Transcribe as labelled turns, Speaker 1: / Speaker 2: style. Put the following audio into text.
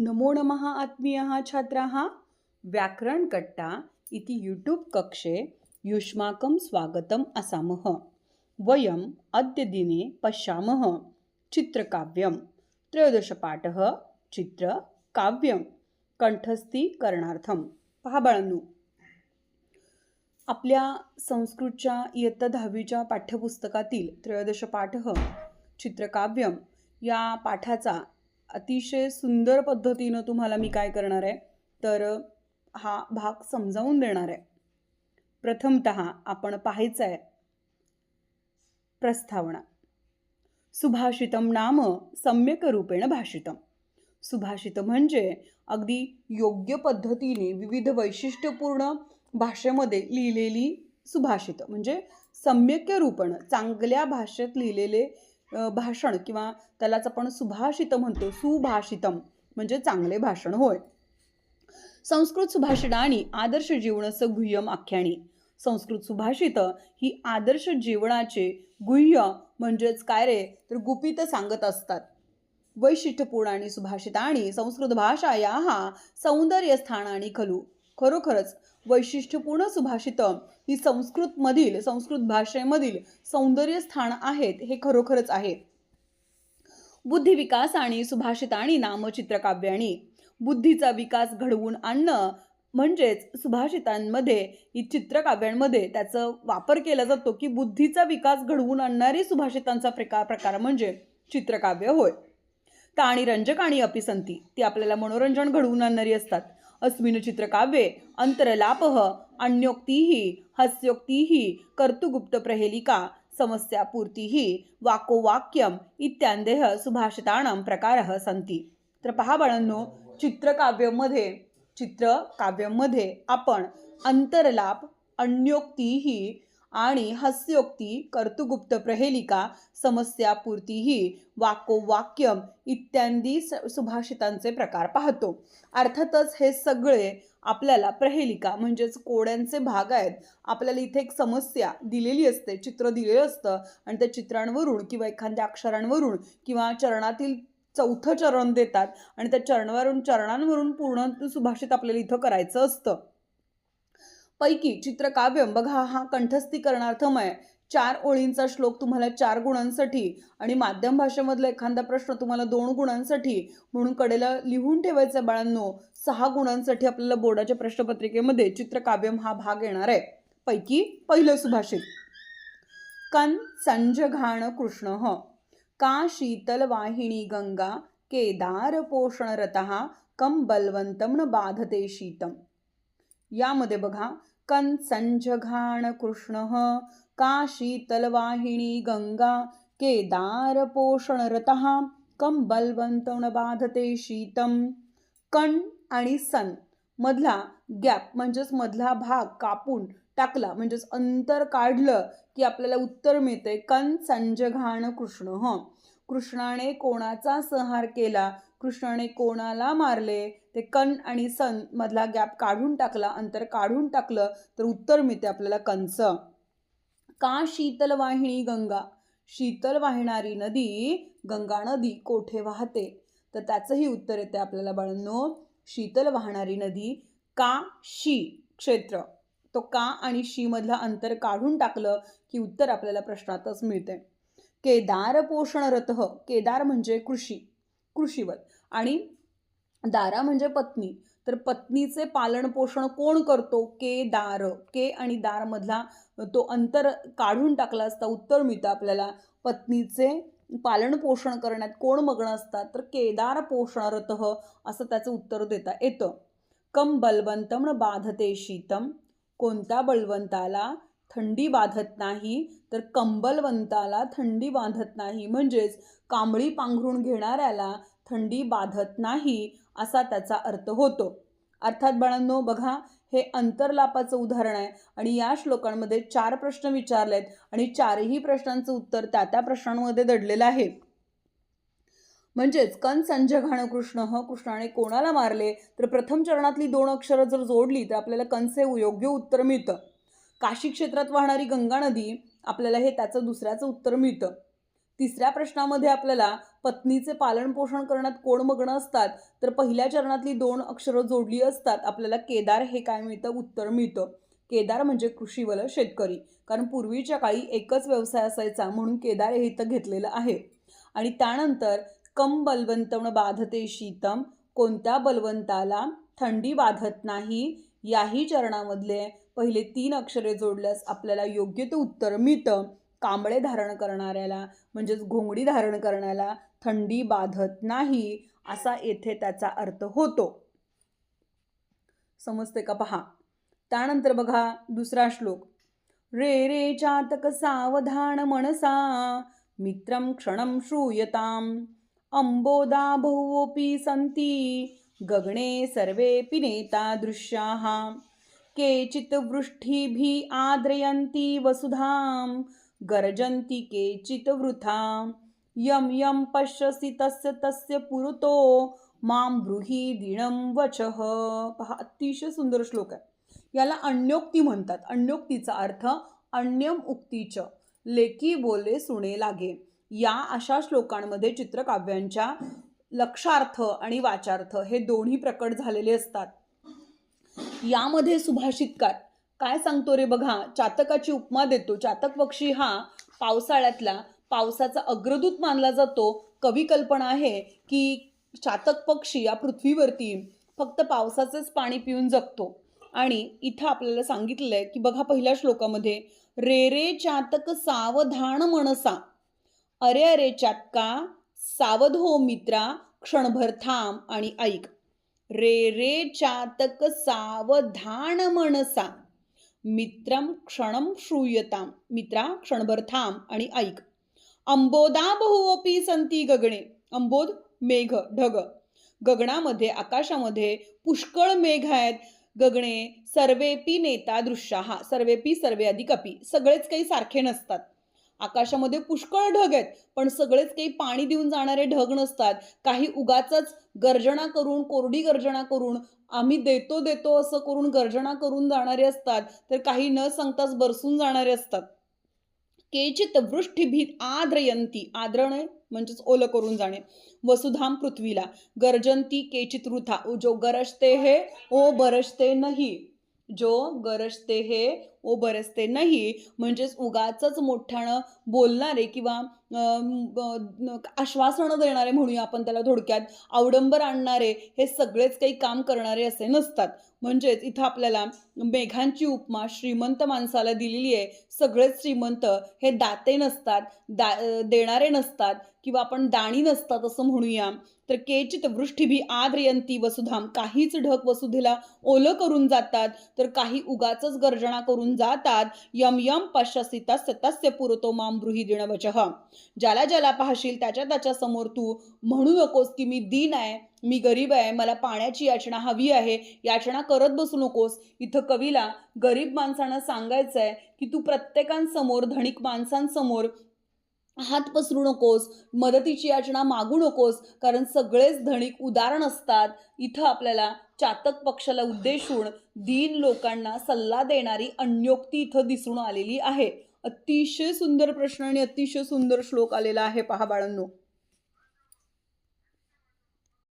Speaker 1: नमो नमः आत्मीयः छात्राः। व्याकरणकट्टा इति यूट्यूब् कक्षे युष्माकं स्वागतम् असामः। वयम् अद्य दिने पश्यामः चित्रकाव्यं त्रयोदशपाठः चित्रकाव्यं कंठस्थीकरणार्थं पहा बाळांनो। आपल्या संस्कृतच्या इयत्ता दहावीच्या पाठ्यपुस्तकातील त्रयोदश पाठ चित्रकाव्यम या पाठाचा अतिशय सुंदर पद्धतीनं तुम्हाला मी काय करणार आहे? तर हा भाग समजावून देणार आहे. प्रथमत आपण पाहायचं आहे प्रस्तावना सुभाषितम नाम सम्यक रूपेण भाषितम. सुभाषित म्हणजे अगदी योग्य पद्धतीने विविध वैशिष्ट्यपूर्ण भाषेमध्ये लिहिलेली सुभाषित. म्हणजे सम्यक्य रूपण चांगल्या भाषेत लिहिलेले भाषण किंवा त्यालाच आपण सुभाषित म्हणतो. सुभाषितम म्हणजे चांगले भाषण होय. संस्कृत सुभाषितानी आदर्श जीवनचं गुह्यम आख्याणी संस्कृत सुभाषित ही आदर्श जीवनाचे गुह्य म्हणजेच काय रे? तर गुपित सांगत असतात. वैशिष्ट्यपूर्ण आणि सुभाषित आणि संस्कृत भाषा या हा सौंदर्य स्थानानी खलू. खरोखरच वैशिष्ट्यपूर्ण सुभाषित. ही संस्कृतमधील संस्कृत भाषेमधील सौंदर्य स्थान आहेत हे खरोखरच आहे. बुद्धिविकास आणि सुभाषितानी नामचित्रकाव्याणी बुद्धीचा विकास घडवून आणणं म्हणजेच सुभाषितांमध्ये ही चित्रकाव्यांमध्ये त्याचा वापर केला जातो की बुद्धीचा विकास घडवून आणणारी सुभाषितांचा प्रकार प्रकार म्हणजे चित्रकाव्य होय. ताणी रंजक आणि अपिसंती ती आपल्याला मनोरंजन घडवून आणणारी असतात. अस्मिन् चित्रकाव्ये अंतरलाप अन्योक्तिः हास्योक्तीही कर्तुगुप्तप्रहेलिका समस्यापूर्तिः समस्यापूर्तीही वाकोवाक्यम इत्यादेह सुभाषितानां प्रकारः सन्ति। तर पहा बाळांनो चित्रकाव्यमध्ये चित्रकाव्यमध्ये आपण अंतरलाप अन्योक्तीही आणि हास्योक्ती कर्तुगुप्त प्रहेलिका समस्यापूर्तीही वाकोवाक्यम इत्यादी सुभाषितांचे प्रकार पाहतो. अर्थातच हे सगळे आपल्याला प्रहेलिका म्हणजेच कोड्यांचे भाग आहेत. आपल्याला इथे एक समस्या दिलेली असते चित्र दिलेलं असतं आणि त्या चित्रांवरून किंवा एखाद्या अक्षरांवरून किंवा चरणातील चौथं चरण देतात आणि त्या चरणावरून चरणांवरून पूर्ण सुभाषित आपल्याला इथं करायचं असतं. पैकी चित्रकाव्यम बघा हा कंठस्थीकरणार्थमय. चार ओळींचा श्लोक तुम्हाला चार गुणांसाठी आणि माध्यम भाषेमधला एखादा प्रश्न तुम्हाला दोन गुणांसाठी म्हणून कडेला लिहून ठेवायचा बाळांनो. सहा गुणांसाठी आपल्याला बोर्डाच्या प्रश्नपत्रिकेमध्ये चित्रकाव्यम हा भाग येणार आहे. पैकी पहिलं सुभाषित. कन संजघाण कृष्ण का शीतल वाहिनी गंगा केदार पोषणरत कम बलवंतम न बाधते शीतम. यामध्ये बघा कंसंजघाण कृष्ण का शीतलवाहिनी गंगा केदार पोषणरत कम कंबलवंतण बाधते शीतम. कण आणि सन मधला गॅप म्हणजेच मधला भाग कापून टाकला म्हणजेच अंतर काढलं की आपल्याला उत्तर मिळते कन संजघाण कृष्ण. ह कृष्णाने कोणाचा संहार केला? कृष्णाने कोणाला मारले? ते कण आणि सन मधला गॅप काढून टाकला. अंतर काढून टाकलं तर उत्तर मिळते आपल्याला कंस. का शीतलवाहिनी गंगा? शीतल वाहिणारी नदी गंगा नदी कोठे वाहते? तर त्याचंही उत्तर येते आपल्याला बाळांनो. शीतल वाहणारी नदी का शी क्षेत्र? तो का आणि शीमधला अंतर काढून टाकलं की उत्तर आपल्याला प्रश्नातच मिळते. केदार पोषणरत केदार म्हणजे कृषी. कृषीवर. आणि दारा म्हणजे पत्नी. तर पत्नीचे पालन पोषण कोण करतो? के दार. के आणि दार मधला तो अंतर काढून टाकला असता उत्तर मिळतं आपल्याला. पत्नीचे पालन पोषण करण्यात कोण मग्न असतात? तर केदार पोषणरत असं त्याचं उत्तर देता येतं. कम बलवंतम बाधते शीतम. कोणत्या बलवंताला थंडी बाधत नाही तर कंबलवंताला थंडी बाधत नाही. म्हणजेच कांबळी पांघरून घेणाऱ्याला थंडी बाधत नाही असा त्याचा अर्थ होतो. अर्थात बाळांनो बघा हे अंतरलापाचं उदाहरण आहे आणि या श्लोकांमध्ये चार प्रश्न विचारले आहेत आणि चारही प्रश्नांचं उत्तर त्या त्या प्रश्नांमध्ये दडलेलं आहे. म्हणजेच कन संजघाण कृष्ण ह कृष्णाने कोणाला मारले? तर प्रथम चरणातली दोन अक्षरं जर जोडली तर आपल्याला कंस हे योग्य उत्तर मिळतं. काशी क्षेत्रात वाहणारी गंगा नदी आपल्याला हे त्याचं दुसऱ्याचं उत्तर मिळतं. तिसऱ्या प्रश्नामध्ये आपल्याला पत्नीचे पालनपोषण करण्यात कोण मग्न असतात तर पहिल्या चरणातली दोन अक्षरं जोडली असतात आपल्याला केदार हे काय मिळतं? उत्तर मिळतं. केदार म्हणजे कृषीवल शेतकरी कारण पूर्वीच्या काळी एकच व्यवसाय असायचा म्हणून केदार हे इथं घेतलेलं आहे. आणि त्यानंतर कम बलवंतम बाधते शीतम कोणत्या बलवंताला थंडी बाधत नाही याही चरणामधले पहिले तीन अक्षरे जोडल्यास आपल्याला योग्य ते उत्तर मिळतं. कांबळे धारण करणाऱ्याला म्हणजेच घोंगडी धारण करण्याला थंडी बाधत नाही असा येथे त्याचा अर्थ होतो. समजते का? पहा. त्यानंतर बघा दुसरा श्लोक. रे रे चातक सावधान मनसा मित्रं क्षणं श्रूयताम् अंबोदा बहुवोऽपि सन्ति गगणे सर्वेऽपि नेता दृश्याः. केचित् वृष्टिभिः आद्रयन्ति वसुधां गर्जन्ति केचित् वृथा यं यं पश्यसि तस्य तस्य पुरतो मां ब्रूहि दीनं वचः। पहा अतिशय सुंदर श्लोक आहे. याला अन्योक्ती म्हणतात. अन्योक्तीचा अर्थ अन्यम उक्तीच लेकी बोले सुणे लागे. या अशा श्लोकांमध्ये चित्रकाव्यांच्या लक्षार्थ आणि वाचार्थ हे दोन्ही प्रकट झालेले असतात. यामध्ये सुभाषितकार काय सांगतो रे बघा चातकाची उपमा देतो. चातक पक्षी हा पावसाळ्यातला पावसाचा अग्रदूत मानला जातो. कवी कल्पना आहे की चातक पक्षी या पृथ्वीवरती फक्त पावसाचंच पाणी पिऊन जगतो. आणि इथं आपल्याला सांगितलं आहे की बघा पहिल्या श्लोकामध्ये रे रे चातक सावधान मनसा. अरे अरे चातका सावध हो मित्रा क्षणभर थांब आणि ऐक. रे रे चातक सावधान मनसा मित्रम क्षणम श्रूयताम मित्रा क्षणभर थांब आणि ऐक। अंबोदा बहुओपी संती गगणे। अंबोध मेघ ढग। गगनामध्ये आकाशामध्ये पुष्कळ मेघ आहेत। गगणे सर्वेपी नेता दृश्य। हा सर्वेपी सर्वे अधिक अपी सगळेच काही सारखे नसतात। आकाशामध्ये पुष्कळ ढग आहेत पण सगळेच काही पाणी देऊन जाणारे ढग नसतात. काही उगाच गर्जना करून कोरडी गर्जना करून आम्ही देतो देतो असं करून गर्जना करून जाणारे असतात तर काही न सांगताच बरसून जाणारे असतात. केचित वृष्टीभीत आद्रयंती आद्रणे म्हणजेच ओलं करून जाणे. वसुधाम पृथ्वीला गर्जंती केचित वृथा जो गरजते हे ओ बरसते नाही. जो गरजते हे ओ बरसते नाही. म्हणजेच उगाच मोठ्यानं बोलणारे किंवा आश्वासनं देणारे म्हणूया आपण त्याला थोडक्यात अवडंबर आणणारे हे सगळेच काही काम करणारे असे नसतात. म्हणजेच इथं आपल्याला मेघांची उपमा श्रीमंत माणसाला दिलेली आहे. सगळेच श्रीमंत हे दाते नसतात दा देणारे नसतात किंवा आपण दाणी नसतात असं म्हणूया. तर केचित वृष्टीभी आद्रयंती वसुधाम काहीच ढग वसुधेला ओलं करून जातात. तर काही उगाच गर्जना करून जातात. यम यम पश्यसी तस्य तस्य पुरतो माम ब्रुही दिणवच ज्याला ज्याला पाहशील त्याच्या त्याच्यासमोर तू म्हणू नकोस की मी दीन आहे. मी गरीब आहे. मला पाण्याची याचना हवी आहे. याचना करत बसू नकोस. इथं कवीला गरीब माणसांना सांगायचं आहे की तू प्रत्येकांसमोर धनिक माणसांसमोर हात पसरू नकोस मदतीची याचना मागू नकोस कारण सगळेच धनिक उदाहरण असतात. इथं आपल्याला चातक पक्षाला उद्देशून दीन लोकांना सल्ला देणारी अन्योक्ती इथं दिसून आलेली आहे. अतिशय सुंदर प्रश्न आणि अतिशय सुंदर श्लोक आलेला आहे पहा बाळांनो.